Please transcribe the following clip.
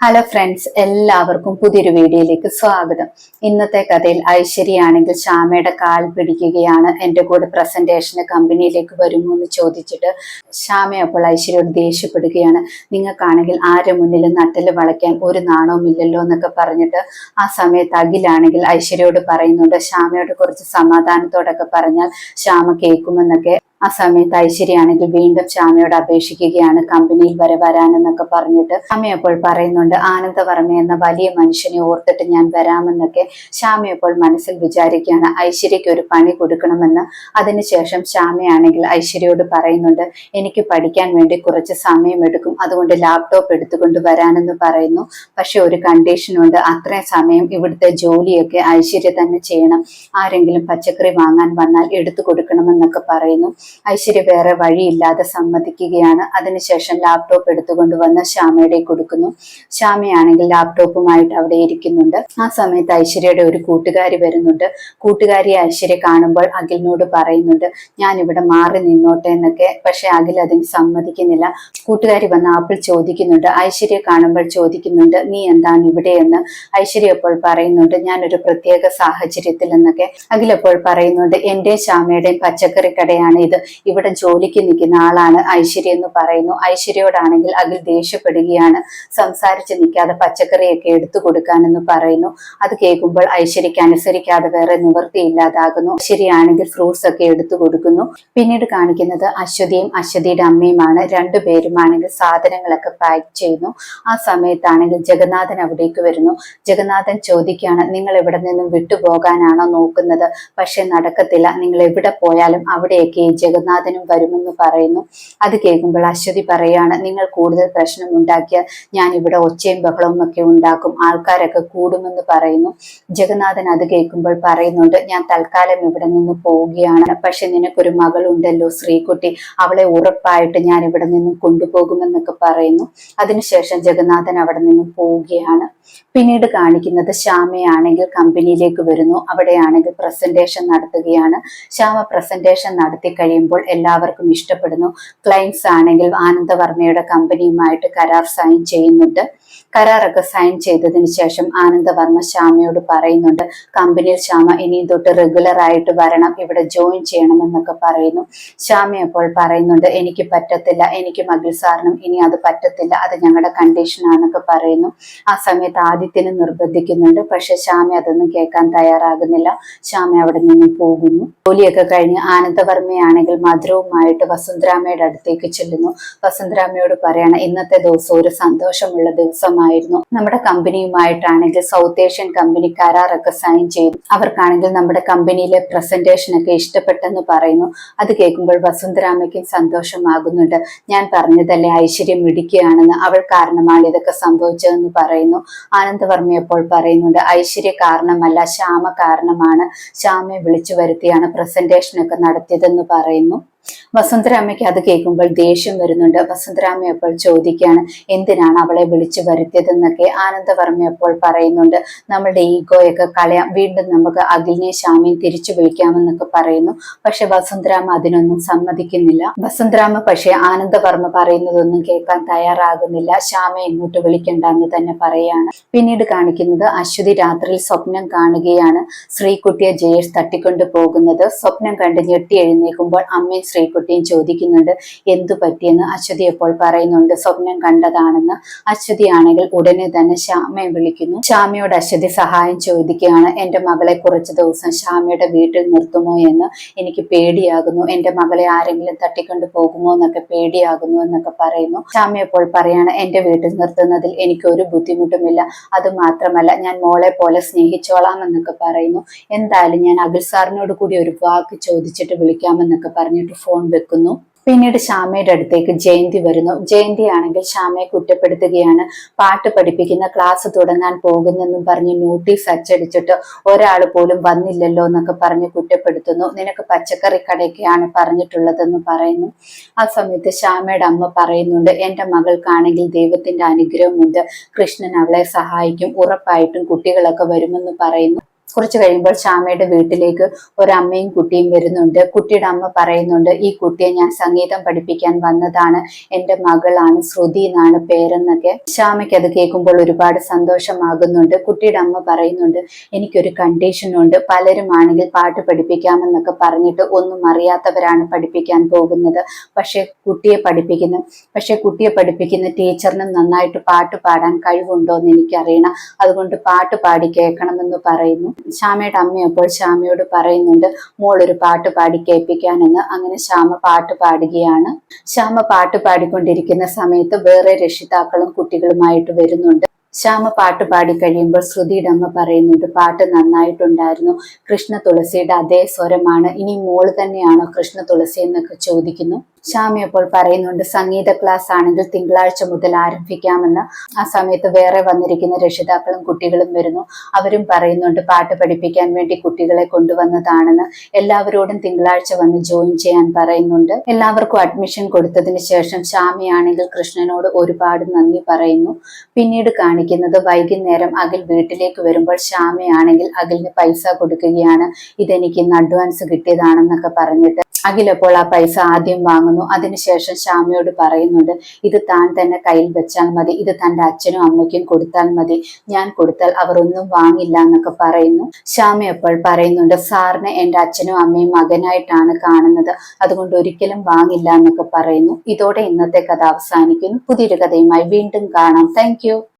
Hello friends എല്ലാവർക്കും പുതിയൊരു വീഡിയോയിലേക്ക് സ്വാഗതം. ഇന്നത്തെ കഥയിൽ ഐശ്വര്യയാണെങ്കിൽ ശ്യാമയുടെ കാൽ പിടിക്കുകയാണ്. എന്റെ കൂടെ പ്രസന്റേഷന് കമ്പനിയിലേക്ക് വരുമോ എന്ന് ചോദിച്ചിട്ട് ശ്യാമ അപ്പോൾ ഐശ്വര്യയോട് ദേഷ്യപ്പെടുകയാണ്. നിങ്ങൾക്കാണെങ്കിൽ ആരെ മുന്നിലും നട്ടൽ വളയ്ക്കാൻ ഒരു നാണവും ഇല്ലല്ലോ എന്നൊക്കെ പറഞ്ഞിട്ട് ആ സമയത്ത് അഖിലാണെങ്കിൽ ഐശ്വര്യയോട് പറയുന്നുണ്ട്. ശ്യാമയോട് കുറച്ച് സമാധാനത്തോടൊക്കെ പറഞ്ഞാൽ ശ്യാമ കേൾക്കുമെന്നൊക്കെ ആ സമയത്ത് ഐശ്വര്യയാണെങ്കിൽ വീണ്ടും ശ്യാമയോട് അപേക്ഷിക്കുകയാണ് കമ്പനിയിൽ വരെ വരാനെന്നൊക്കെ പറഞ്ഞിട്ട് അപ്പോൾ പറയുന്നുണ്ട് ആനന്ദവർമ്മ എന്ന വലിയ മനുഷ്യനെ ഓർത്തിട്ട് ഞാൻ വരാമെന്നൊക്കെ ശ്യാമ മനസ്സിൽ വിചാരിക്കുകയാണ്. ഐശ്വര്യയ്ക്ക് ഒരു പണി കൊടുക്കണമെന്ന് അതിനുശേഷം ശ്യാമയാണെങ്കിൽ ഐശ്വര്യയോട് പറയുന്നുണ്ട് എനിക്ക് പഠിക്കാൻ വേണ്ടി കുറച്ച് സമയമെടുക്കും അതുകൊണ്ട് ലാപ്ടോപ്പ് എടുത്തുകൊണ്ട് വരാനെന്ന് പറയുന്നു. പക്ഷെ ഒരു കണ്ടീഷനുണ്ട് അത്രയും സമയം ഇവിടുത്തെ ജോലിയൊക്കെ ഐശ്വര്യ തന്നെ ചെയ്യണം. ആരെങ്കിലും പച്ചക്കറി വാങ്ങാൻ വന്നാൽ എടുത്തു കൊടുക്കണമെന്നൊക്കെ പറയുന്നു. ഐശ്വര്യ വേറെ വഴിയില്ലാതെ സമ്മതിക്കുകയാണ്. അതിനുശേഷം ലാപ്ടോപ്പ് എടുത്തുകൊണ്ട് വന്ന് ശ്യാമയുടെ കൊടുക്കുന്നു. ശ്യാമയാണെങ്കിൽ ലാപ്ടോപ്പുമായിട്ട് അവിടെ ഇരിക്കുന്നുണ്ട്. ആ സമയത്ത് ഐശ്വര്യയുടെ ഒരു കൂട്ടുകാരി വരുന്നുണ്ട്. കൂട്ടുകാരി ഐശ്വര്യ കാണുമ്പോൾ അഖിലിനോട് പറയുന്നുണ്ട് ഞാൻ ഇവിടെ മാറി നിന്നോട്ടെ എന്നൊക്കെ. പക്ഷെ അഖിൽ അതിന് സമ്മതിക്കുന്നില്ല. കൂട്ടുകാരി വന്ന് ആപ്പിൾ ചോദിക്കുന്നുണ്ട്. ഐശ്വര്യ കാണുമ്പോൾ ചോദിക്കുന്നുണ്ട് നീ എന്താണ് ഇവിടെ? എന്ന്. ഐശ്വര്യ അപ്പോൾ പറയുന്നുണ്ട് ഞാനൊരു പ്രത്യേക സാഹചര്യത്തിൽ എന്നൊക്കെ. അഖിൽ അപ്പോൾ പറയുന്നുണ്ട് എന്റെ ശ്യാമയുടെയും പച്ചക്കറി കടയാണ് ഇത്. ഇവിടെ ജോലിക്ക് നിൽക്കുന്ന ആളാണ് ഐശ്വര്യ എന്ന് പറയുന്നു. ഐശ്വര്യയോടാണെങ്കിൽ അഖിൽ ദേഷ്യപ്പെടുകയാണ്. സംസാരിച്ച് നിൽക്കാതെ പച്ചക്കറിയൊക്കെ എടുത്തു കൊടുക്കാനെന്ന് പറയുന്നു. അത് കേൾക്കുമ്പോൾ ഐശ്വര്യക്ക് അനുസരിക്കാതെ വേറെ നിവൃത്തിയില്ലാതാകുന്നു ഐശ്വര്യയാണെങ്കിൽ ഫ്രൂട്ട്സ് ഒക്കെ എടുത്തു കൊടുക്കുന്നു. പിന്നീട് കാണിക്കുന്നത് അശ്വതിയും അശ്വതിയുടെ അമ്മയുമാണ്. രണ്ടുപേരുമാണെങ്കിൽ സാധനങ്ങളൊക്കെ പാക്ക് ചെയ്യുന്നു. ആ സമയത്താണെങ്കിൽ ജഗന്നാഥൻ അവിടേക്ക് വരുന്നു. ജഗന്നാഥൻ ചോദിക്കുകയാണ് നിങ്ങൾ എവിടെ നിന്നും വിട്ടുപോകാനാണോ നോക്കുന്നത്? പക്ഷെ നടക്കത്തില്ല. നിങ്ങൾ എവിടെ പോയാലും അവിടെയൊക്കെ ഈ ജഗന്നാഥനും വരുമെന്ന് പറയുന്നു. അത് കേൾക്കുമ്പോൾ അശ്വതി പറയാണ് നിങ്ങൾ കൂടുതൽ പ്രശ്നം ഉണ്ടാക്കിയാൽ ഞാൻ ഇവിടെ ഒച്ചയും ബഹളവും ഒക്കെ ഉണ്ടാക്കും ആൾക്കാരൊക്കെ കൂടുമെന്ന് പറയുന്നു. ജഗന്നാഥൻ അത് കേൾക്കുമ്പോൾ പറയുന്നുണ്ട് ഞാൻ തൽക്കാലം ഇവിടെ നിന്ന് പോവുകയാണ്. പക്ഷെ നിനക്കൊരു മകളുണ്ടല്ലോ ശ്രീകുട്ടി അവളെ ഉറപ്പായിട്ട് ഞാൻ ഇവിടെ നിന്നും കൊണ്ടുപോകുമെന്നൊക്കെ പറയുന്നു. അതിനുശേഷം ജഗന്നാഥൻ അവിടെ നിന്നും പോവുകയാണ്. പിന്നീട് കാണിക്കുന്നത് ശ്യാമയാണെങ്കിൽ കമ്പനിയിലേക്ക് വരുന്നു. അവിടെയാണെങ്കിൽ പ്രസന്റേഷൻ നടത്തുകയാണ്. ശ്യാമ പ്രസന്റേഷൻ നടത്തി കഴിയുമ്പോൾ എല്ലാവർക്കും ഇഷ്ടപ്പെടുന്നു. ക്ലയൻസ് ആണെങ്കിൽ ആനന്ദവർമ്മയുടെ കമ്പനിയുമായിട്ട് കരാർ സൈൻ ചെയ്യുന്നുണ്ട്. കരാറൊക്കെ സൈൻ ചെയ്തതിന് ശേഷം ആനന്ദവർമ്മ ശ്യാമയോട് പറയുന്നുണ്ട് കമ്പനിയിൽ ശ്യാമ ഇനിയും തൊട്ട് റെഗുലർ ആയിട്ട് വരണം. ഇവിടെ ജോയിൻ ചെയ്യണമെന്നൊക്കെ പറയുന്നു. ശ്യാമ അപ്പോൾ പറയുന്നുണ്ട് എനിക്ക് പറ്റത്തില്ല. എനിക്ക് മകിൽ സാറിനും ഇനി അത് പറ്റത്തില്ല. അത് ഞങ്ങളുടെ കണ്ടീഷൻ ആണെന്നൊക്കെ പറയുന്നു. ആ സമയത്ത് ആദിത്യന് നിർബന്ധിക്കുന്നുണ്ട്. പക്ഷെ ശ്യാമ അതൊന്നും കേൾക്കാൻ തയ്യാറാകുന്നില്ല. ശ്യാമ അവിടെ നിന്ന് പോകുന്നു. ജോലിയൊക്കെ കഴിഞ്ഞ് ആനന്ദവർമ്മയാണെങ്കിൽ മധുരവുമായിട്ട് വസുന്ധരാമയുടെ അടുത്തേക്ക് ചെല്ലുന്നു. വസുന്ധരാമയോട് പറയണം ഇന്നത്തെ ദിവസം ഒരു സന്തോഷമുള്ള ദിവസമായിരുന്നു. നമ്മുടെ കമ്പനിയുമായിട്ടാണെങ്കിൽ സൗത്ത് ഏഷ്യൻ കമ്പനി കരാറൊക്കെ സൈൻ ചെയ്തു. അവർക്കാണെങ്കിൽ നമ്മുടെ കമ്പനിയിലെ പ്രസന്റേഷൻ ഒക്കെ ഇഷ്ടപ്പെട്ടെന്ന് പറയുന്നു. അത് കേൾക്കുമ്പോൾ വസുന്ധരാമയ്ക്കും സന്തോഷമാകുന്നുണ്ട്. ഞാൻ പറഞ്ഞതല്ലേ ഐശ്വര്യം ഇടിക്കുകയാണെന്ന്? അവൾ കാരണമാണ് ഇതൊക്കെ സംഭവിച്ചതെന്ന് പറയുന്നു. ആനന്ദവർമ്മ അപ്പോൾ പറയുന്നുണ്ട് ഐശ്വര്യ കാരണമല്ല ശ്യാമ കാരണമാണ്. ശ്യാമയെ വിളിച്ചു വരുത്തിയാണ് പ്രസന്റേഷൻ ഒക്കെ നടത്തിയതെന്ന് പറയുന്നു. വസുന്ധരാമയ്ക്ക് അത് കേൾക്കുമ്പോൾ ദേഷ്യം വരുന്നുണ്ട്. വസുന്ധരാമ അപ്പോൾ ചോദിക്കുകയാണ് എന്തിനാണ് അവളെ വിളിച്ചു വരുത്തിയതെന്നൊക്കെ ആനന്ദവർമ്മ അപ്പോൾ പറയുന്നുണ്ട്. നമ്മളുടെ ഈഗോയൊക്കെ കളയാം. വീണ്ടും നമുക്ക് അഖിലിനെ ശ്യാമിയും തിരിച്ചു വിളിക്കാമെന്നൊക്കെ പറയുന്നു. പക്ഷെ വസുന്ധരാമ അതിനൊന്നും സമ്മതിക്കുന്നില്ല. വസന്തരാമ പക്ഷെ ആനന്ദവർമ്മ പറയുന്നതൊന്നും കേൾക്കാൻ തയ്യാറാകുന്നില്ല. ശ്യാമയെ ഇങ്ങോട്ട് വിളിക്കണ്ട എന്ന് തന്നെ പറയാണ് പിന്നീട് കാണിക്കുന്നത് അശ്വതി രാത്രിയിൽ സ്വപ്നം കാണുകയാണ്. ശ്രീകുട്ടിയെ ജയേഷ് തട്ടിക്കൊണ്ടു പോകുന്നത് സ്വപ്നം കണ്ട് ഞെട്ടി എഴുന്നേൽക്കുമ്പോൾ അമ്മയും ശ്രീകുട്ടിയും ചോദിക്കുന്നുണ്ട് എന്തു പറ്റിയെന്ന്? അശ്വതി എപ്പോൾ പറയുന്നുണ്ട് സ്വപ്നം കണ്ടതാണെന്ന്. അശ്വതി ആണെങ്കിൽ ഉടനെ തന്നെ ശ്യാമയെ വിളിക്കുന്നു. ശ്യാമയോട് അശ്വതി സഹായം ചോദിക്കുകയാണ് എന്റെ മകളെ കുറച്ച് ദിവസം ശ്യാമയുടെ വീട്ടിൽ നിർത്തുമോ എന്ന്? എനിക്ക് പേടിയാകുന്നു. എന്റെ മകളെ ആരെങ്കിലും തട്ടിക്കൊണ്ടു പോകുമോ എന്നൊക്കെ പേടിയാകുന്നു എന്നൊക്കെ പറയുന്നു. ശ്യാമ പറയാണ് എന്റെ വീട്ടിൽ നിർത്തുന്നതിൽ എനിക്ക് ഒരു ബുദ്ധിമുട്ടുമില്ല. അത് മാത്രമല്ല ഞാൻ മോളെ പോലെ സ്നേഹിച്ചോളാം എന്നൊക്കെ പറയുന്നു. എന്തായാലും ഞാൻ അഖിൽ സാറിനോട് കൂടി ഒരു വാക്ക് ചോദിച്ചിട്ട് വിളിക്കാമെന്നൊക്കെ പറഞ്ഞിട്ട് ഫോൺ വെക്കുന്നു. പിന്നീട് ശ്യാമയുടെ അടുത്തേക്ക് ജയന്തി വരുന്നു. ജയന്തി ആണെങ്കിൽ ശ്യാമയെ കുറ്റപ്പെടുത്തുകയാണ്. പാട്ട് പഠിപ്പിക്കുന്ന ക്ലാസ് തുടങ്ങാൻ പോകുന്നെന്നും പറഞ്ഞ് നോട്ടീസ് അച്ചടിച്ചിട്ട് ഒരാൾ പോലും വന്നില്ലല്ലോ എന്നൊക്കെ പറഞ്ഞ് കുറ്റപ്പെടുത്തുന്നു. നിനക്ക് പച്ചക്കറി കടയ്ക്കാണ് പറഞ്ഞിട്ടുള്ളതെന്ന് പറയുന്നു. ആ സമയത്ത് ശ്യാമയുടെ അമ്മ പറയുന്നുണ്ട് എന്റെ മകൾക്കാണെങ്കിൽ ദൈവത്തിന്റെ അനുഗ്രഹമുണ്ട്. കൃഷ്ണൻ അവളെ സഹായിക്കും. ഉറപ്പായിട്ടും കുട്ടികളൊക്കെ വരുമെന്ന് പറയുന്നു. കുറച്ച് കഴിയുമ്പോൾ ശ്യാമയുടെ വീട്ടിലേക്ക് ഒരമ്മയും കുട്ടിയും വരുന്നുണ്ട്. കുട്ടിയുടെ അമ്മ പറയുന്നുണ്ട് ഈ കുട്ടിയെ ഞാൻ സംഗീതം പഠിപ്പിക്കാൻ വന്നതാണ്. എന്റെ മകളാണ് ശ്രുതി എന്നാണ് പേരെന്നൊക്കെ. ശ്യാമയ്ക്ക് അത് കേൾക്കുമ്പോൾ ഒരുപാട് സന്തോഷമാകുന്നുണ്ട്. കുട്ടിയുടെ അമ്മ പറയുന്നുണ്ട് എനിക്കൊരു കണ്ടീഷൻ ഉണ്ട്. പലരും ആണെങ്കിൽ പാട്ട് പഠിപ്പിക്കാമെന്നൊക്കെ പറഞ്ഞിട്ട് ഒന്നും അറിയാത്തവരാണ് പഠിപ്പിക്കാൻ പോകുന്നത്. പക്ഷെ കുട്ടിയെ പഠിപ്പിക്കുന്ന പക്ഷെ കുട്ടിയെ പഠിപ്പിക്കുന്ന ടീച്ചറിനും നന്നായിട്ട് പാട്ട് പാടാൻ കഴിവുണ്ടോ എന്ന് എനിക്കറിയണം. അതുകൊണ്ട് പാട്ട് പാടി കേൾക്കണമെന്ന് പറയുന്നു. ശ്യാമയുടെ അമ്മ അപ്പോൾ ശ്യാമയോട് പറയുന്നുണ്ട് മോൾ ഒരു പാട്ട് പാടി കേൾപ്പിക്കാനെന്ന്. അങ്ങനെ ശ്യാമ പാട്ട് പാടുകയാണ്. ശ്യാമ പാട്ട് പാടിക്കൊണ്ടിരിക്കുന്ന സമയത്ത് വേറെ രക്ഷിതാക്കളും കുട്ടികളുമായിട്ട് വരുന്നുണ്ട്. ശ്യാമ പാട്ട് പാടി കഴിയുമ്പോൾ ശ്രുതിയുടെ അമ്മ പറയുന്നുണ്ട് പാട്ട് നന്നായിട്ടുണ്ടായിരുന്നു. കൃഷ്ണ തുളസിയുടെ അതേ സ്വരമാണ്. ഇനി മോൾ തന്നെയാണോ കൃഷ്ണ തുളസി എന്നൊക്കെ ചോദിക്കുന്നു. ശ്യാമ അപ്പോൾ പറയുന്നുണ്ട് സംഗീത ക്ലാസ് ആണെങ്കിൽ തിങ്കളാഴ്ച മുതൽ ആരംഭിക്കാമെന്ന്. ആ സമയത്ത് വേറെ വന്നിരിക്കുന്ന രക്ഷിതാക്കളും കുട്ടികളും വരുന്നു. അവരും പറയുന്നുണ്ട് പാട്ട് പഠിപ്പിക്കാൻ വേണ്ടി കുട്ടികളെ കൊണ്ടുവന്നതാണെന്ന്. എല്ലാവരോടും തിങ്കളാഴ്ച വന്ന് ജോയിൻ ചെയ്യാൻ പറയുന്നുണ്ട്. എല്ലാവർക്കും അഡ്മിഷൻ കൊടുത്തതിന് ശേഷം ശ്യാമയാണെങ്കിൽ കൃഷ്ണനോട് ഒരുപാട് നന്ദി പറയുന്നു. പിന്നീട് കാണിക്കുന്നത് വൈകുന്നേരം അഖിൽ വീട്ടിലേക്ക് വരുമ്പോൾ ശ്യാമയാണെങ്കിൽ അഖിലിന് പൈസ കൊടുക്കുകയാണ്. ഇതെനിക്ക് ഇന്ന് അഡ്വാൻസ് കിട്ടിയതാണെന്നൊക്കെ പറഞ്ഞിട്ട് അഖിൽ അപ്പോൾ ആ പൈസ ആദ്യം വാങ്ങുന്നു. അതിനുശേഷം ശ്യാമയോട് പറയുന്നുണ്ട് ഇത് താൻ തന്നെ കയ്യിൽ വെച്ചാൽ മതി. ഇത് തന്റെ അച്ഛനും അമ്മയ്ക്കും കൊടുത്താൽ മതി. ഞാൻ കൊടുത്താൽ അവർ ഒന്നും വാങ്ങില്ല എന്നൊക്കെ പറയുന്നു. ശ്യാമ അപ്പോൾ പറയുന്നുണ്ട് സാറിനെ എന്റെ അച്ഛനും അമ്മയും മകനായിട്ടാണ് കാണുന്നത്. അതുകൊണ്ട് ഒരിക്കലും വാങ്ങില്ല എന്നൊക്കെ പറയുന്നു. ഇതോടെ ഇന്നത്തെ കഥ അവസാനിക്കുന്നു. പുതിയൊരു കഥയുമായി വീണ്ടും കാണാം. താങ്ക്